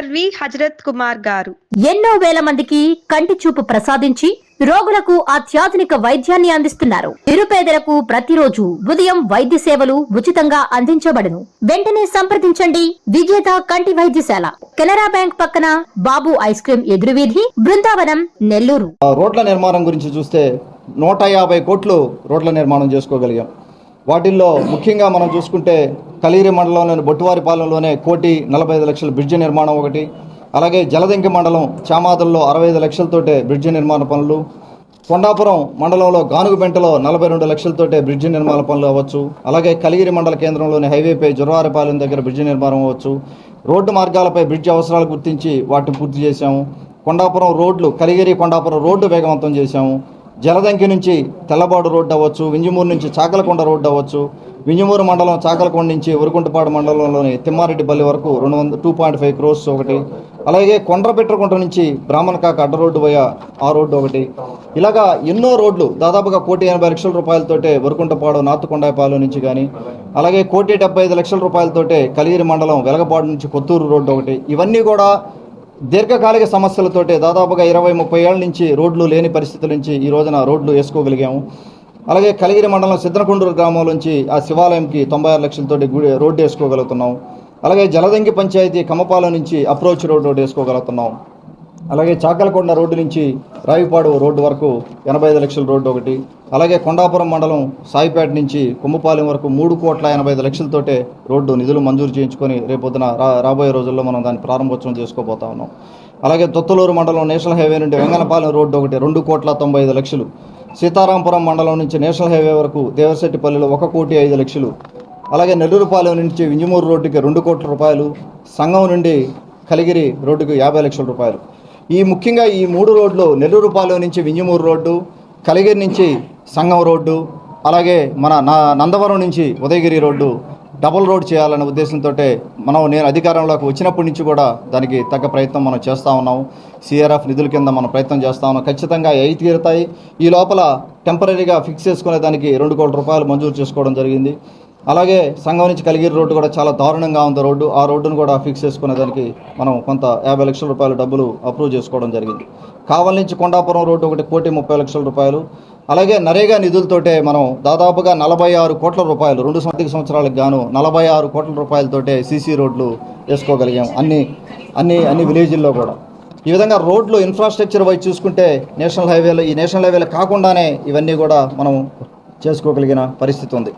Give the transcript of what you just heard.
LV Hazrat Kumar గారు. ఎన్నో వేల మందికి కంటి చూపు ప్రసాదించి రోగులకు అత్యాధునిక వైద్యాన్ని అందిస్తున్నారు. నిరుపేదలకు ప్రతిరోజు ఉదయం వైద్య సేవలు ఉచితంగా అందించబడును. వెంటనే సంప్రదించండి. విజేత కంటి వైద్యశాల. కెనరా బ్యాంక్ పక్కన బాబు ఐస్ క్రీం ఎదురువీధి బృందావనం నెల్లూరు. రోడ్ల నిర్మాణం గురించి చూస్తే నూట యాభై కోట్లు రోడ్ల నిర్మాణం చేసుకోగలిగాం. వాటిల్లో ముఖ్యంగా మనం చూసుకుంటే కలిగిరి మండలంలోని బొట్టువారిపాలెంలోనే కోటి నలభై ఐదు లక్షల బ్రిడ్జి నిర్మాణం ఒకటి అలాగే జలదంకి మండలం చామాదుల్లో అరవై ఐదు లక్షలతోటే బ్రిడ్జి నిర్మాణ పనులు కొండాపురం మండలంలో గానుగుబెంటలో నలభై రెండు లక్షలతోటే బ్రిడ్జి నిర్మాణ పనులు అవ్వచ్చు అలాగే కలిగిరి మండల కేంద్రంలోని హైవేపై జురవారిపాలెం దగ్గర బ్రిడ్జి నిర్మాణం అవ్వచ్చు. రోడ్డు మార్గాలపై బ్రిడ్జి అవసరాలు గుర్తించి వాటిని పూర్తి చేశాము. కొండాపురం రోడ్లు కలిగిరి కొండాపురం రోడ్డు వేగవంతం చేశాము. జలదంకి నుంచి తెల్లబాడు రోడ్డు అవ్వచ్చు వింజమూరు నుంచి చాకలకొండ రోడ్డు అవ్వచ్చు వింజమూరు మండలం చాకలకొండ నుంచి ఉరుకుంటపాడు మండలంలోని తిమ్మారెడ్డిపల్లి వరకు రెండు వందల టూ పాయింట్ ఫైవ్ క్రోర్స్ ఒకటి. అలాగే కొండ్రపెట్టకుంట నుంచి బ్రాహ్మణకాక అడ్డ రోడ్డు పోయా ఆ రోడ్డు ఒకటి. ఇలాగా ఎన్నో రోడ్లు దాదాపుగా కోటి ఎనభై లక్షల రూపాయలతోటే వరకుంటపాడు నాతుకొండాపాలు నుంచి కానీ అలాగే కోటి డెబ్బై ఐదు లక్షల రూపాయలతోటే కలిగిరి మండలం వెలగపాడు నుంచి కొత్తూరు రోడ్డు ఒకటి. ఇవన్నీ కూడా దీర్ఘకాలిక సమస్యలతోటే దాదాపుగా ఇరవై ముప్పై ఏళ్ళ నుంచి రోడ్లు లేని పరిస్థితుల నుంచి ఈ రోజున రోడ్లు వేసుకోగలిగాము. అలాగే కలిగిరి మండలం సిద్ధనకొండూరు గ్రామం నుంచి ఆ శివాలయంకి తొంభై ఆరు లక్షలతోటి గుడి రోడ్డు వేసుకోగలుగుతున్నాం. అలాగే జలదంగి పంచాయతీ కమపాల నుంచి అప్రోచ్ రోడ్డు వేసుకోగలుగుతున్నాం. అలాగే చాకలకొండ రోడ్డు నుంచి రావిపాడు రోడ్డు వరకు ఎనభై ఐదు లక్షల రోడ్డు ఒకటి. అలాగే కొండాపురం మండలం సాయిపేట నుంచి కొమ్మపాలెం వరకు మూడు కోట్ల ఎనభై ఐదు లక్షలతోటే రోడ్డు నిధులు మంజూరు చేయించుకొని రేపొద్దున రా రాబోయే రోజుల్లో మనం దాన్ని ప్రారంభోత్సవం చేసుకోబోతా ఉన్నాం. అలాగే తొత్తులూరు మండలం నేషనల్ హైవే నుండి వెంగనపాలెం రోడ్డు ఒకటి రెండు కోట్ల తొంభై ఐదు లక్షలు. సీతారాంపురం మండలం నుంచి నేషనల్ హైవే వరకు దేవశెట్టిపల్లిలో ఒక కోటి ఐదు లక్షలు. అలాగే నెల్లూరుపాలెం నుంచి వింజమూరు రోడ్డుకి రెండు కోట్ల రూపాయలు. సంఘం నుండి కలిగిరి రోడ్డుకి యాభై లక్షల రూపాయలు. ఈ ముఖ్యంగా ఈ మూడు రోడ్లు నెల్లూరుపాలెం నుంచి వింజమూరు రోడ్డు కలిగిరి నుంచి సంగం రోడ్డు అలాగే మన నా నందవరం నుంచి ఉదయగిరి రోడ్డు డబుల్ రోడ్ చేయాలనే ఉద్దేశంతో మనం నేను అధికారంలోకి వచ్చినప్పటి నుంచి కూడా దానికి తగ్గ ప్రయత్నం మనం చేస్తూ ఉన్నాం. సిఆర్ఎఫ్ నిధుల కింద మనం ప్రయత్నం చేస్తూ ఉన్నాం. ఖచ్చితంగా అయి తీరుతాయి. ఈ లోపల టెంపరీగా ఫిక్స్ చేసుకునే దానికి రెండు కోట్ల రూపాయలు మంజూరు చేసుకోవడం జరిగింది. అలాగే సంఘం నుంచి కలిగిరి రోడ్డు కూడా చాలా దారుణంగా ఉంది. రోడ్డు ఆ రోడ్డును కూడా ఫిక్స్ చేసుకునే దానికి మనం కొంత యాభై లక్షల రూపాయల డబ్బులు అప్రూవ్ చేసుకోవడం జరిగింది. కావల నుంచి కొండాపురం రోడ్డు ఒకటి కోటి ముప్పై లక్షల రూపాయలు. అలాగే నరేగా నిధులతోటే మనం దాదాపుగా నలభై ఆరు కోట్ల రూపాయలు రెండు సంవత్సరాల సంవత్సరాలకు గాను నలభై ఆరు కోట్ల రూపాయలతోటే సీసీ రోడ్లు వేసుకోగలిగాం అన్ని అన్ని అన్ని విలేజ్ల్లో కూడా. ఈ విధంగా రోడ్లు ఇన్ఫ్రాస్ట్రక్చర్ వైపు చూసుకుంటే నేషనల్ హైవేలు ఈ నేషనల్ హైవేలు కాకుండానే ఇవన్నీ కూడా మనం చేసుకోగలిగిన పరిస్థితి ఉంది.